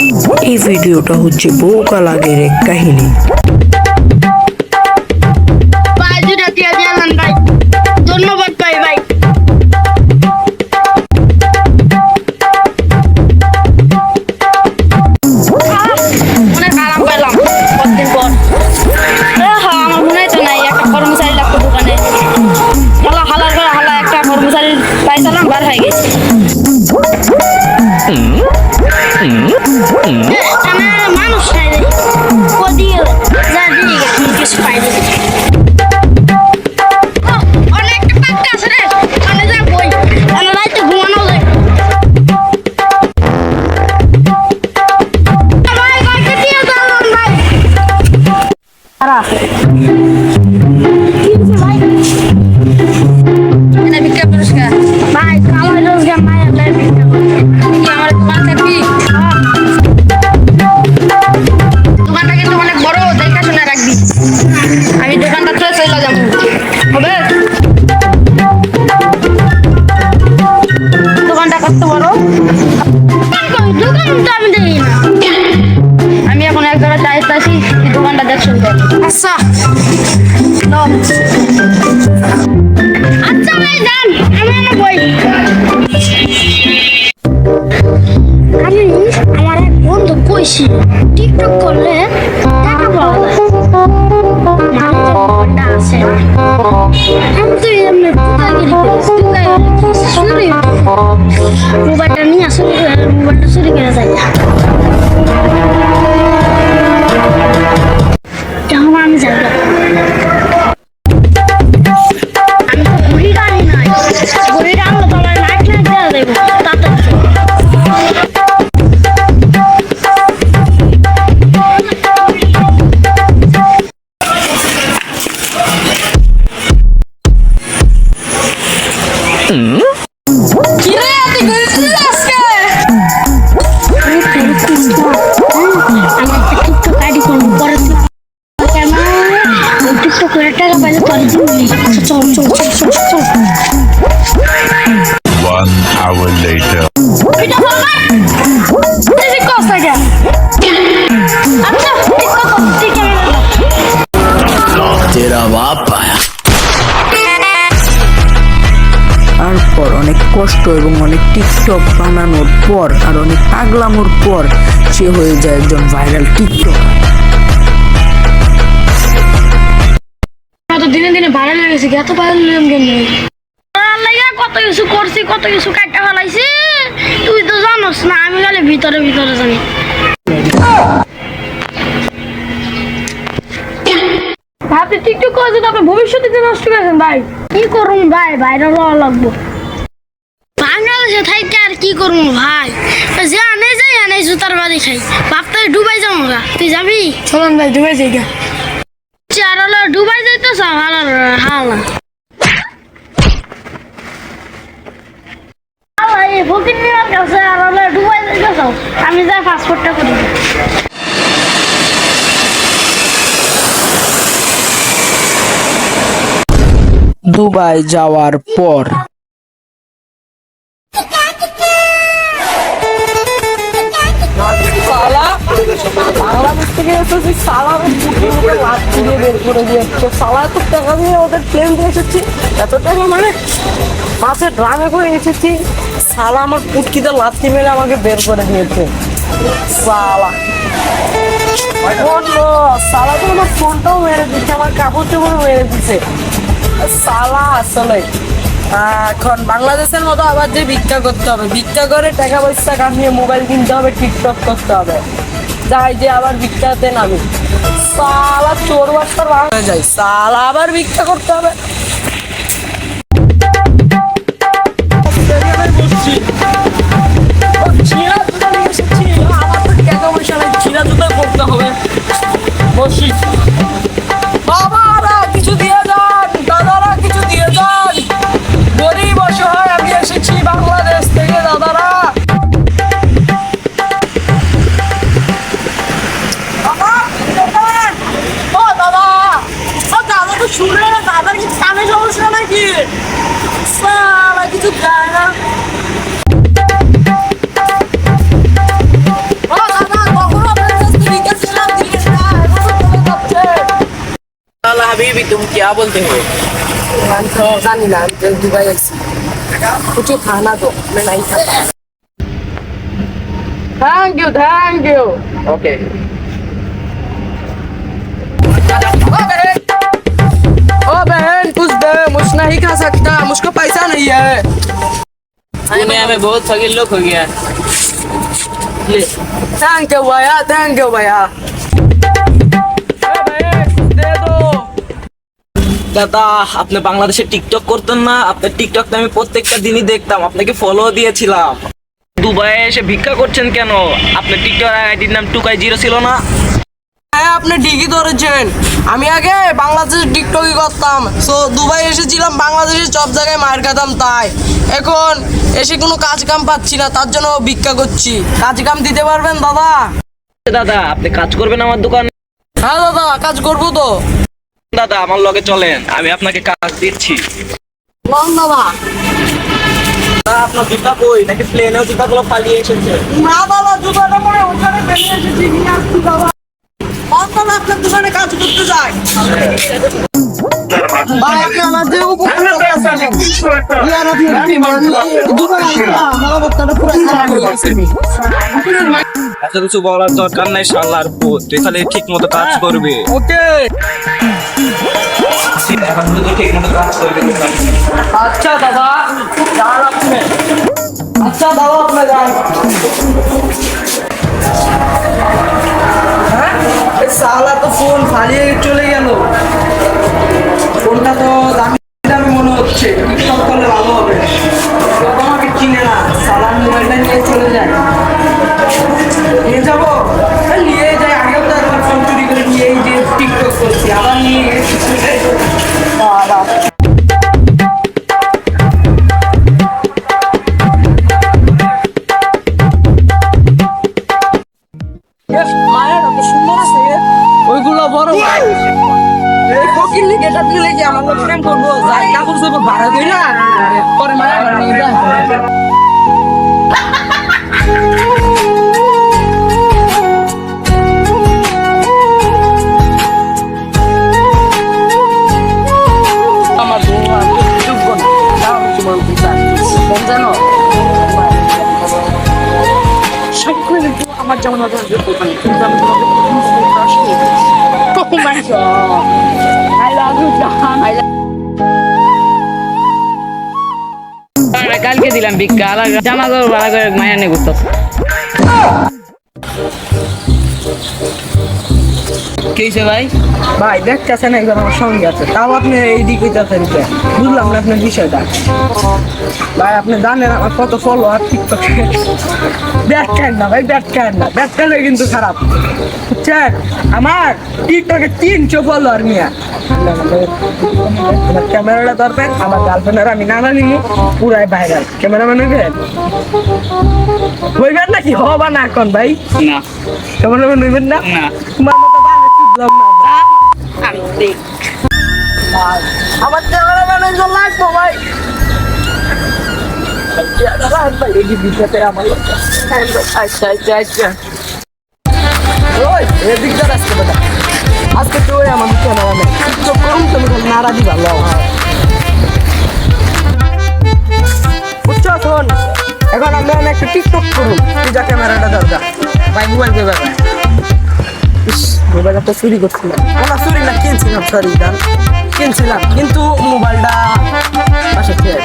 এই ভিডিওটা হচ্ছে বহুকাল আগের এক কাহিনী। কর্মচারী লাগতো দোকানে। হালা, হালার করে হালা, একটা কর্মচারী পাইছিলাম বার হয়ে গেছে। আচ্ছা আচ্ছা আমি আমার এক বন্ধু কইছি টিকটক করলে মানে মোবাইলটা নিয়ে আসলে মোবাইলটা চুরি করে যায় তারপর অনেক কষ্ট এবং অনেক টিকটক বানানোর পর আর অনেক পাগলামোর পর সে হয়ে যায় একজন ভাইরাল টিকটক। দিনে দিনে ভাড়া লেগেছে এত ভাড়া নিলাম কেন কত কিছু করছি কত কিছু কাটা ফেলাইছি তুই তো জানোস না আমি গেলে ভিতরে ভিতরে জানি। আপনি টিকটক করেছেন আপনার ভবিষ্যতে নষ্ট করেছেন ভাই। কি করুন ভাই? বাইরে রওয়া লাগবো। থাইতে আর কি করুন ভাই যে আনে যাই আনে জুতার বাড়ি খাই। বাপটা ডুবাই যাব গা। তুই যাবি? চলুন ভাই ডুবাই যাই গা। চার হলো ডুবাই সব হালা হালা আর হলো ডুবাই যাইতো আমি যাই পাসপোর্টটা করি। দুবাই যাওয়ার পর বাংলাদেশ থেকে বের করে সালা টাকা দিয়ে ওদের এসেছি। মানে মাছের ড্রামে করে এসেছি। সালা আমার পুটকিতে লাথি মেরে আমাকে বের করে দিয়েছে সালা। সালা তো আমার ফোনটাও মেরে আমার কাপড় চোপড় মেরে দিচ্ছে। সালা আসলে এখন বাংলাদেশের মতো আবার যে ভিক্ষা করতে হবে। ভিক্ষা করে টাকা পয়সা কামিয়ে মোবাইল কিনতে হবে টিকটক করতে হবে। যাই যে আবার ভিক্ষাতে নামি। সালা চোর বাস্তার বাংলা যাই সালা আবার ভিক্ষা করতে হবে। আমার তো করতে হবে। বসি। Сергій! Слава Дідукана! हबीबी तुम क्या बोलते हो ना दुबई मुझे खाना दो मैं नहीं खाता thank you thank you okay नहीं खा सकता मुझको पैसा नहीं है दुनिया में बहुत फकीर लोग हो गया ले थैंक यू भैया थैंक यू भैया ए बहन कुछ दे दो দাদা আপনি বাংলাদেশে টিকটক করতেন না আপনার টিকটকটা আমি প্রত্যেকটা দিনই দেখতাম আপনাকে ফলো দিয়েছিলাম দুবাইয়ে এসে ভিক্ষা করছেন কেন আপনার টিকটক আইডির নাম টুকাই জিরো ছিল না হ্যাঁ আপনি ঠিকই ধরেছেন। আমি আগে বাংলাদেশে টিকটকই করতাম। সো দুবাই এসেছিলাম বাংলাদেশে সব জায়গায় মায়ের খেতাম তাই। এখন এসে কোনো কাজ কাম পাচ্ছি না তার জন্য ভিক্ষা করছি। কাজ কাম দিতে পারবেন দাদা? দাদা আপনি কাজ করবেন আমার দোকানে? হ্যাঁ দাদা কাজ করব তো। দাদা আমার লগে চলেন আমি আপনাকে কাজ দিচ্ছি। দাদা। দাদা, আপনার জুতা কই? নাকি প্লেনেও জুতাগুলো পালিয়ে এসেছে? না দাদা জুতাটা পরে ওখানে ফেলে এসেছি নিয়ে আসছি দাদা। আপনার দোকানে কাজ করতে হয়ে এত কিছু বলার দরকার নাই শালার পুত তুই খালি ঠিক মতো কাজ করবি? ওকে। আচ্ছা দাদা। যান আপনি। আচ্ছা দাদা আপনি যান। হ্যাঁ এই সালা তো ফোন ফালিয়ে চলে গেল। ফোনটা তো দামি দামি মনে হচ্ছে। টিকটক করলে ভালো হবে। আমাকে চিনে না, সালার মোবাইলটা নিয়ে চলে যায়। Crush Oh my God. I love you, John. I love কালকে দিলাম আলাদা জামা কাপড় ভাড়া করে মায়া নিয়ে ঘুরতো কি ভাই? ভাই দেখতেছেন একজন আমার সঙ্গে আছে। তাও আপনি এই দিকে কে? বুঝলাম না আপনার বিষয়টা। ভাই আপনি জানেন আমার কত ফলো আর টিকটকে ব্যাট খান না ভাই ব্যাট খান না। ব্যাট খেলে কিন্তু খারাপ। বুঝছেন? আমার টিকটকে তিনশো ফলো আর মিয়া ক্যামেরাটা ধরবেন আমার গার্লফ্রেন্ডের আমি নানা নিমু পুরাই ভাইরাল ক্যামেরাম্যান হইবেন হইবেন নাকি? হবা না এখন ভাই। না। ক্যামেরাম্যান হইবেন না? না। আমার লাগবো ভাই। আচ্ছা আচ্ছা আচ্ছা ওই এদিক দিয়ে আজকে বেটা আজকে তো ওই আমার তুমি নাড়া দিবা লও বুঝছ শোন এখন আমরা একটা টিকটক করুন পূজা ক্যামেরাটা দরকার ভাই মোবাইল ব্যাপার চুরি করছিলাম। চুরি না, কিনছিলাম সরি দান কিনছিলাম, কিন্তু মোবাইলটা বাসা খেয়ে।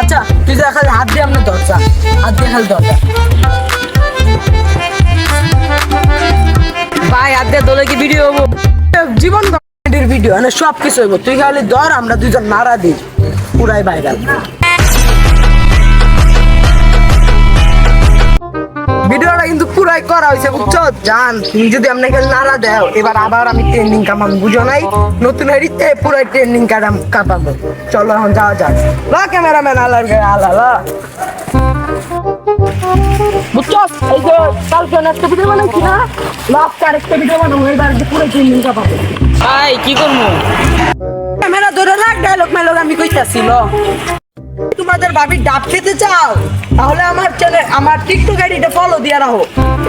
আচ্ছা তুই খালি হাত দিয়ে আপনার দরজা। হাত দিয়ে খালি দরজা। ভাই, হাত দিয়ে দোলে কি ভিডিও হব? জীবন ভিডিও মানে সব কিছু হইব। তুই খালি ধর, আমরা দুজন নাড়া দিই। পুরাই ভাইরাল ভিডিওটা কিন্তু পুরাই করা হয়েছে বুঝছ? জান তুমি যদি আপনাকে নাড়া দাও এবার আবার আমি ট্রেন্ডিং কামাম বুঝো নাই? নতুন হারিতে পুরাই ট্রেন্ডিং কাটাম কাপাবো। চলো এখন যাওয়া যাক। ল ক্যামেরাম্যান আলার আলা ল। বুঝছ? এই যে কালকে আমি একটা ভিডিও বানাইছি না? লাস্ট আরেকটা ভিডিও বানাবো এবার পুরো ট্রেন্ডিং কাপাবো। ভাই কি করব? ক্যামেরা ধরে রাখ ডায়লগ মেলগ আমি কইতাছিল তোমাদের ভাবি ডাব খেতে চাও, তাহলে আমার চ্যানেল আমার টিকটক আইডিটা ফলো দিয়ে রাখো।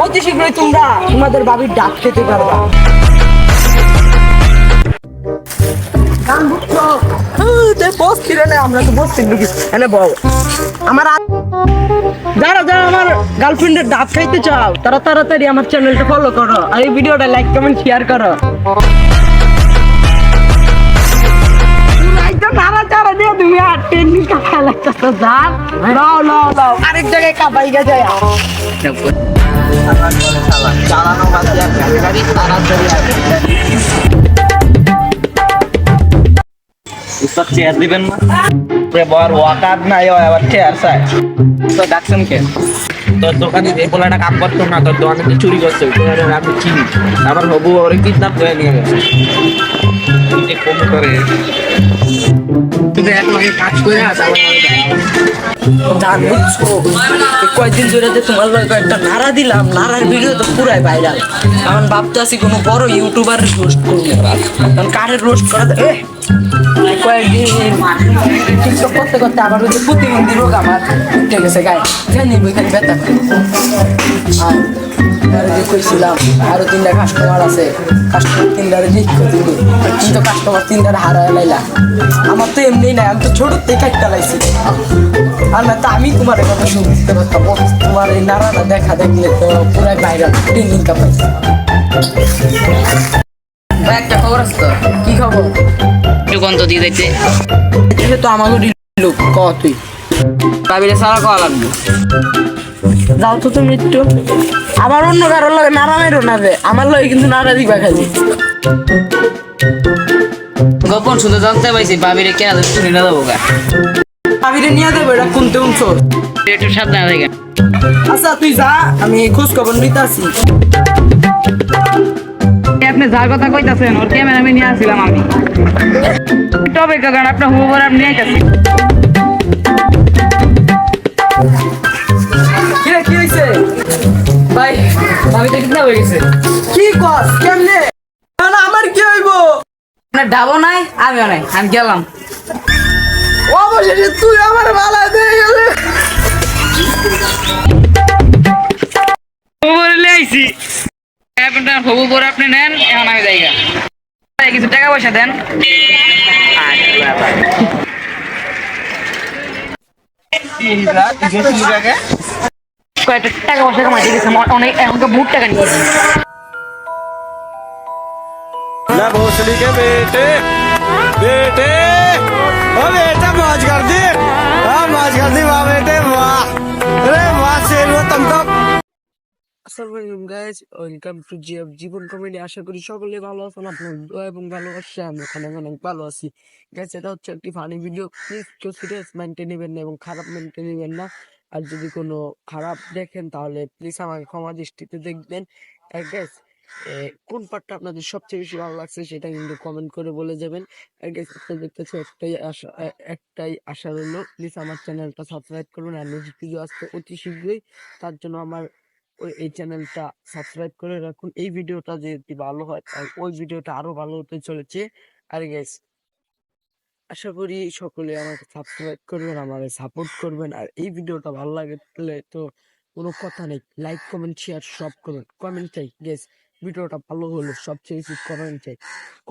অতি শীঘ্রই তোমরা তোমাদের ভাবির ডাব খেতে পারবা। আমরা তো বউ আমার যারা যারা আমার গার্লফ্রেন্ডের ডাব চাও, তারা তাড়াতাড়ি আমার চ্যানেলটা ফলো করো আর এই ভিডিওটা লাইক কমেন্ট শেয়ার করো। তুমি আর টেন্নিস কাটা লাগতেছ যান। লাও লাও লাও আরেক জায়গায় কাবাই গে যায়। চালানো দিয়ে গাড়ি তাড়াতাড়ি নাই হয় আবার চেয়ার চাই তো ডাকছেন কে? তোর দোকানে যে পোলাটা কাম করতো না তোর দোকানে চুরি করছে আমি চিনি। আমার হবু ওরে কিডন্যাপ করে নিয়ে গেছে। কম করে আমার এই কয়েকদিন ধরে যে তোমার লগে একটা নাড়া দিলাম, নাড়ার ভিডিও তো পুরাই ভাইরাল এখন ভাবতেছি কোনো বড় ইউটিউবার রোস্ট করব। কারণ কারের রোস্ট করা কয়েকদিন করতে করতে আবার ওই প্রতিবন্ধী রোগ আমার। উঠে গেছে গায়ে। জানি ব্যথা যে কইছিলাম আরও তিনটা কাস্টমার আছে। কাস্টমার তিনটারে লিখো তুমি কিন্তু কাস্টমার তিনটারে হারায় লাইলা। আমার তো এমনি নাই আমি তো ছোট থেকে কাটতে লাইছি। আর না তো আমি তোমার কথা শুনতে পারতাম। তোমার এই নাড়াটা দেখা দেখলে তো পুরাই ভাইরাল ট্রেনিং কাপাইছে। ভাই একটা খবর আছে তো? কি খবর? একটু গন্ত দিয়ে দিতে। তো আমাকে লোক ক তুই? ভাবিরে সারা কওয়া লাগবে। যাও তো তুমি একটু। আবার অন্য কারোর লগে নাড়া মেরো না আমার লগে কিন্তু নাড়া দিবা খালি। গোপন শুধু জানতে পাইছি ভাবিরে কেনা শুনে না দেবো গা। আবিরে নিয়ে দেবো এটা কোনতে উনছো একটু সাবধানে থাকে আচ্ছা তুই যা আমি খোঁজ খবর নিতে আসি আপনি যার কথা কইতাছেন ওর ক্যামেরা আমি নিয়ে আসছিলাম আমি। তবে কারণ আপনার হুবর আপনি নিয়ে ভাবি তো হয়ে গেছে কি কস কেমনে না না, আমার কি হইব আপনার ডাবো নাই আমিও নাই আমি গেলাম অবশেষে তুই আমার বালা দিয়ে গেলে আইছি আপনার হুবর আপনি নেন এখন আমি যাই কিছু টাকা পয়সা দেন কয়েকটা টাকা পয়সা কামাইতে গেছে আমার অনেক এমনকি বহুত টাকা নিয়েছি ना भोसड़ी के बेटे बेटे ओ बेटा मौज कर दी हाँ मौज कर दी वाह बेटे वाह अरे वाह शेर वो तुम तो আসসালামু আলাইকুম guys welcome to GF Jibon comedy আশা করি সকলে ভালো আছেন আপনার দোয়া এবং ভালোবাসা আমি ওখানে অনেক ভালো আছি গাইস এটা হচ্ছে একটি ফানি ভিডিও প্লিজ কেউ সিরিয়াস মাইন্ডে নেবেন না এবং খারাপ মাইন্ডে নেবেন না আর যদি কোনো খারাপ দেখেন, তাহলে প্লিজ আমাকে ক্ষমা দৃষ্টিতে দেখবেন। আর কোন পার্টটা আপনাদের সবচেয়ে বেশি ভালো লাগছে সেটা কিন্তু কমেন্ট করে বলে যাবেন। আর আপনারা দেখতেছি একটাই আশা একটাই আশা রইল প্লিজ আমার চ্যানেলটা সাবস্ক্রাইব করুন আর নেক্সট ভিডিও আসতে অতি শীঘ্রই। তার জন্য আমার ওই এই চ্যানেলটা সাবস্ক্রাইব করে রাখুন। এই ভিডিওটা যদি ভালো হয় ওই ভিডিওটা আরও ভালো হতে চলেছে। আর গেস আশা করি সকলে আমাকে সাবস্ক্রাইব করবেন, আমাকে সাপোর্ট করবেন। আর এই ভিডিওটা ভালো লাগলে তো কোনো কথা নেই। লাইক কমেন্ট শেয়ার সব করবেন। কমেন্ট চাই গেস ভিডিওটা ভালো হলো সবচেয়ে বেশি কমেন্ট চাই।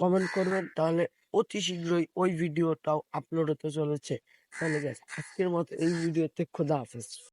কমেন্ট করবেন তাহলে অতি শীঘ্রই ওই ভিডিওটাও আপলোড হতে চলেছে। তাহলে গেস আজকের মতো এই ভিডিওতে খোদা হাফেজ।